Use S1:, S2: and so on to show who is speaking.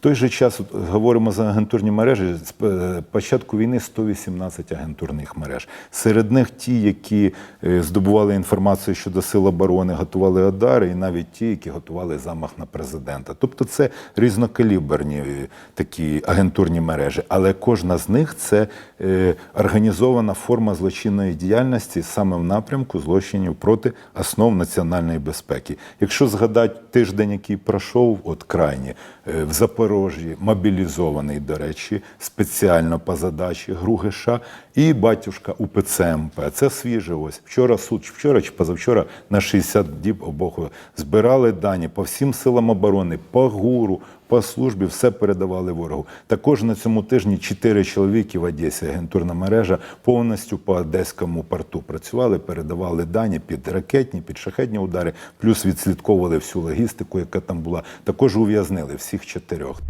S1: Той же час говоримо за агентурні мережі. З е, початку війни 118 агентурних мереж. Серед них ті, які е, здобували інформацію щодо сил оборони, готували удари, і навіть ті, які готували замах на президента. Тобто це різнокаліберні е, такі агентурні мережі, але кожна з них це організована форма злочинної діяльності саме в напрямку злочинів проти основ національної безпеки. Якщо згадати тиждень, який пройшов, от крайні в Запорожжі, мобілізований, до речі, спеціально по задачі Гругиша і батюшка УПЦ МП. Це свіже. Ось вчора суд, вчора чи позавчора на 60 діб обох збирали дані по всім силам оборони, по ГУРу, по службі все передавали ворогу. Також на цьому тижні чотири чоловіки в Одесі, агентурна мережа, повністю по одеському порту працювали, передавали дані під ракетні, під шахетні удари, плюс відслідковували всю логістику, яка там була. Також ув'язнили всіх чотирьох.